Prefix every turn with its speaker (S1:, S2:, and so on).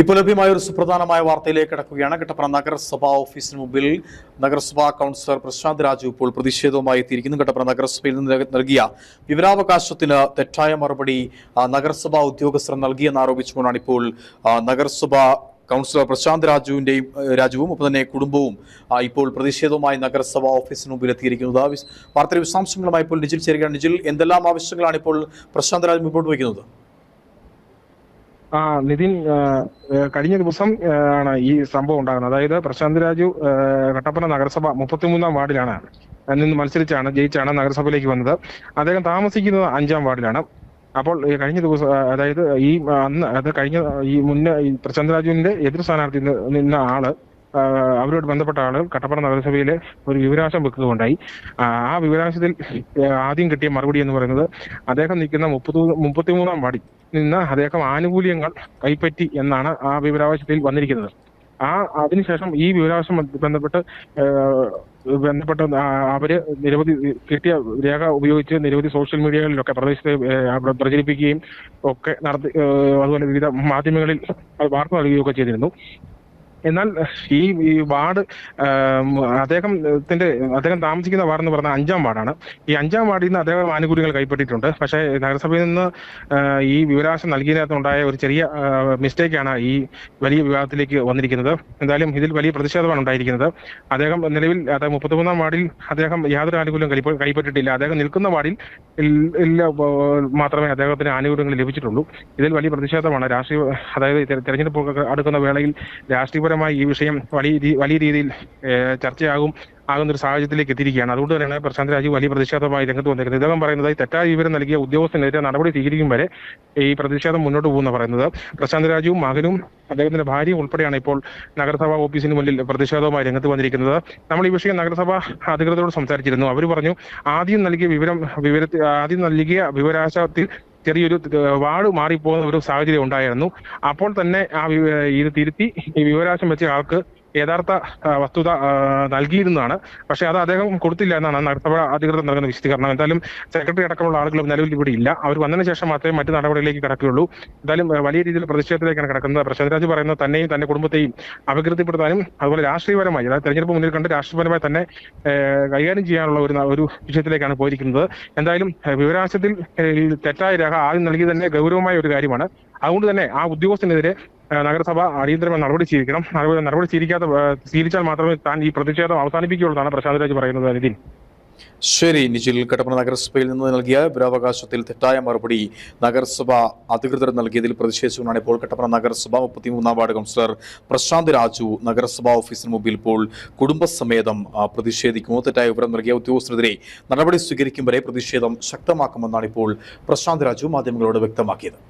S1: ഇപ്പോൾ ലഭ്യമായ ഒരു സുപ്രധാനമായ വാർത്തയിലേക്ക് കിടക്കുകയാണ്. കട്ടപ്പന നഗരസഭാ ഓഫീസിന് മുമ്പിൽ നഗരസഭാ കൗൺസിലർ പ്രശാന്ത് രാജു ഇപ്പോൾ പ്രതിഷേധവുമായി എത്തിയിരിക്കുന്നു. കട്ടപ്പന നഗരസഭയിൽ നിന്ന് നൽകിയ വിവരാവകാശത്തിന് തെറ്റായ മറുപടി നഗരസഭാ ഉദ്യോഗസ്ഥർ നൽകിയെന്ന് ആരോപിച്ചുകൊണ്ടാണ് ഇപ്പോൾ നഗരസഭാ കൗൺസിലർ പ്രശാന്ത് രാജുവിന്റെയും രാജുവും ഒപ്പം തന്നെ കുടുംബവും ഇപ്പോൾ പ്രതിഷേധവുമായി നഗരസഭാ ഓഫീസിന് മുമ്പിൽ എത്തിയിരിക്കുന്നത്. വാർത്തയുടെ വിശദാംശങ്ങളുമായി ഇപ്പോൾ നിജിൽ ചേരുകയാണ്. നിജിൽ എന്തെല്ലാം ആവശ്യങ്ങളാണ് ഇപ്പോൾ പ്രശാന്ത് രാജു മുമ്പോട്ട് വയ്ക്കുന്നത്?
S2: ആ നിതിൻ കഴിഞ്ഞ ദിവസം ആണ് ഈ സംഭവം ഉണ്ടാകുന്നത്. അതായത് പ്രശാന്ത് രാജു കട്ടപ്പന നഗരസഭ മുപ്പത്തിമൂന്നാം വാർഡിലാണ് നിന്ന് മത്സരിച്ചാണ് ജയിച്ചാണ് നഗരസഭയിലേക്ക് വന്നത്. അദ്ദേഹം താമസിക്കുന്നത് അഞ്ചാം വാർഡിലാണ്. അപ്പോൾ കഴിഞ്ഞ ദിവസം അതായത് ഈ അന്ന് അത് കഴിഞ്ഞ ഈ മുന്നേ ഈ പ്രശാന്ത് രാജുവിന്റെ എതിർ സ്ഥാനാർത്ഥി നിന്ന ആൾ അവരോട് ബന്ധപ്പെട്ട ആളുകൾ കട്ടപ്പന നഗരസഭയിലെ ഒരു വിവരാശം വെക്കുകയുണ്ടായി ആ വിവരാശത്തിൽ ആദ്യം കിട്ടിയ മറുപടി എന്ന് പറയുന്നത് അദ്ദേഹം നിൽക്കുന്ന മുപ്പത്തി മുപ്പത്തിമൂന്നാം വാർഡിൽ നിന്ന് അദ്ദേഹം ആനുകൂല്യങ്ങൾ കൈപ്പറ്റി എന്നാണ് ആ വിവരാവകാശത്തിൽ വന്നിരിക്കുന്നത്. ആ അതിനുശേഷം ഈ വിവരാവകാശം ബന്ധപ്പെട്ട് ബന്ധപ്പെട്ട് അവർ നിരവധി കിട്ടിയ രേഖ ഉപയോഗിച്ച് നിരവധി സോഷ്യൽ മീഡിയകളിലൊക്കെ പ്രദേശത്ത് പ്രചരിപ്പിക്കുകയും ഒക്കെ നടത്തി അതുപോലെ വിവിധ മാധ്യമങ്ങളിൽ വാർത്ത നൽകുകയൊക്കെ ചെയ്തിരുന്നു. എന്നാൽ ഈ ഈ വാർഡ് അദ്ദേഹത്തിന്റെ അദ്ദേഹം താമസിക്കുന്ന വാർഡ് എന്ന് പറഞ്ഞാൽ അഞ്ചാം വാർഡാണ്. ഈ അഞ്ചാം വാർഡിൽ നിന്ന് അദ്ദേഹം ആനുകൂല്യങ്ങൾ കൈപ്പറ്റിയിട്ടുണ്ട്. പക്ഷേ നഗരസഭയിൽ നിന്ന് ഈ വിവരാശം നൽകിയതിനകത്തുണ്ടായ ഒരു ചെറിയ മിസ്റ്റേക്കാണ് ഈ വലിയ വിവാദത്തിലേക്ക് വന്നിരിക്കുന്നത്. എന്തായാലും ഇതിൽ വലിയ പ്രതിഷേധമാണ് ഉണ്ടായിരിക്കുന്നത്. അദ്ദേഹം നിലവിൽ അദ്ദേഹം മുപ്പത്തിമൂന്നാം വാർഡിൽ അദ്ദേഹം യാതൊരു ആനുകൂല്യം കൈപ്പ- കൈപ്പറ്റിയിട്ടില്ല. അദ്ദേഹം നിൽക്കുന്ന വാർഡിൽ മാത്രമേ അദ്ദേഹത്തിന് ആനുകൂല്യങ്ങൾ ലഭിച്ചിട്ടുള്ളൂ. ഇതിൽ വലിയ പ്രതിഷേധമാണ്. രാഷ്ട്രീയ അതായത് തെര- തെരഞ്ഞെടുപ്പ് അടുക്കുന്ന വേളയിൽ രാഷ്ട്രീയപരമായി ഈ വിഷയം വലിയ വലിയ രീതിയിൽ ചർച്ചയാകും ആകുന്ന ഒരു സാഹചര്യത്തിലേക്ക് എത്തിയിരിക്കുകയാണ്. അതുകൊണ്ട് തന്നെയാണ് പ്രശാന്ത് രാജു വലിയ പ്രതിഷേധമായി രംഗത്ത് വന്നിരിക്കുന്നത്. ഇദ്ദേഹം പറയുന്നത് തെറ്റായ വിവരം നൽകിയ ഉദ്യോഗസ്ഥനെതിരെ നടപടി സ്വീകരിക്കും വരെ ഈ പ്രതിഷേധം മുന്നോട്ട് പോകുന്ന പറയുന്നത്. പ്രശാന്ത് രാജുവും മകനും അദ്ദേഹത്തിന്റെ ഭാര്യയും ഉൾപ്പെടെയാണ് ഇപ്പോൾ നഗരസഭാ ഓഫീസിന് മുന്നിൽ പ്രതിഷേധവുമായി രംഗത്ത് വന്നിരിക്കുന്നത്. നമ്മൾ ഈ വിഷയം നഗരസഭാ അധികൃതരോട് സംസാരിച്ചിരുന്നു. അവർ പറഞ്ഞു ആദ്യം നൽകിയ വിവരം വിവരത്തിൽ ആദ്യം നൽകിയ വിവരാശത്തിൽ ചെറിയൊരു വാട് മാറിപ്പോകുന്ന ഒരു സാഹചര്യം ഉണ്ടായിരുന്നു. അപ്പോൾ തന്നെ ആ ഇത് തിരുത്തി ഈ വിവരാശം വെച്ച ആൾക്ക് യഥാർത്ഥ വസ്തുത നൽകിയിരുന്നതാണ്. പക്ഷേ അത് അദ്ദേഹം കൊടുത്തില്ല എന്നാണ് നഗരസഭ അധികൃതർ നൽകുന്ന വിശദീകരണം എന്തായാലും സെക്രട്ടറി അടക്കമുള്ള ആളുകൾ നിലവിൽ ഇവിടെ ഇല്ല. അവർ വന്നതിന് ശേഷം മാത്രമേ മറ്റു നടപടികളിലേക്ക് കടക്കുകയുള്ളൂ. എന്തായാലും വലിയ രീതിയിൽ പ്രതിഷേധത്തിലേക്കാണ് കിടക്കുന്നത്. പ്രശാന്ത് രാജ് പറയുന്നത് തന്നെയും തന്റെ കുടുംബത്തെയും അപകീർത്തിപ്പെടുത്താനും അതുപോലെ രാഷ്ട്രീയപരമായി അതായത് തെരഞ്ഞെടുപ്പ് മുന്നിൽ കണ്ട് രാഷ്ട്രീയപരമായി തന്നെ കൈകാര്യം ചെയ്യാനുള്ള ഒരു ഒരു വിഷയത്തിലേക്കാണ് പോയിരിക്കുന്നത്. എന്തായാലും വിവരാശത്തിൽ തെറ്റായ രേഖ ആദ്യം നൽകി തന്നെ ഗൗരവമായ ഒരു കാര്യമാണ്. അതുകൊണ്ട് തന്നെ ആ ഉദ്യോഗസ്ഥനെതിരെ നഗരസഭ അടിയന്തരമായി നടപടി സ്വീകരിക്കണം. നടപടി നടപടി സ്വീകരിക്കാതെ ഏഹ്, സ്വീകരിച്ചാൽ മാത്രമേ താൻ ഈ പ്രതിഷേധം അവസാനിപ്പിക്കുകയുള്ളൂ എന്നാണ് പ്രശാന്ത് രാജ് പറയുന്നത് നിതിൻ.
S1: ശരി നിജിൽ കട്ടപ്പന നഗരസഭയിൽ നിന്ന് നൽകിയ വിവരാവകാശത്തിൽ തെറ്റായ മറുപടി നഗരസഭ അധികൃതർ നൽകിയതിൽ പ്രതിഷേധിച്ചുകൊണ്ടാണ് ഇപ്പോൾ കട്ടപ്പന നഗരസഭ മുപ്പത്തിമൂന്നാം വാർഡ് കൗൺസിലർ പ്രശാന്ത് രാജു നഗരസഭാ ഓഫീസിന് മുമ്പിൽ ഇപ്പോൾ കുടുംബസമേതം പ്രതിഷേധിക്കുമോ തെറ്റായ വിവരം നൽകിയ ഉദ്യോഗസ്ഥരെതിരെ നടപടി സ്വീകരിക്കും വരെ പ്രതിഷേധം ശക്തമാക്കുമെന്നാണ് ഇപ്പോൾ പ്രശാന്ത് രാജു മാധ്യമങ്ങളോട് വ്യക്തമാക്കിയത്.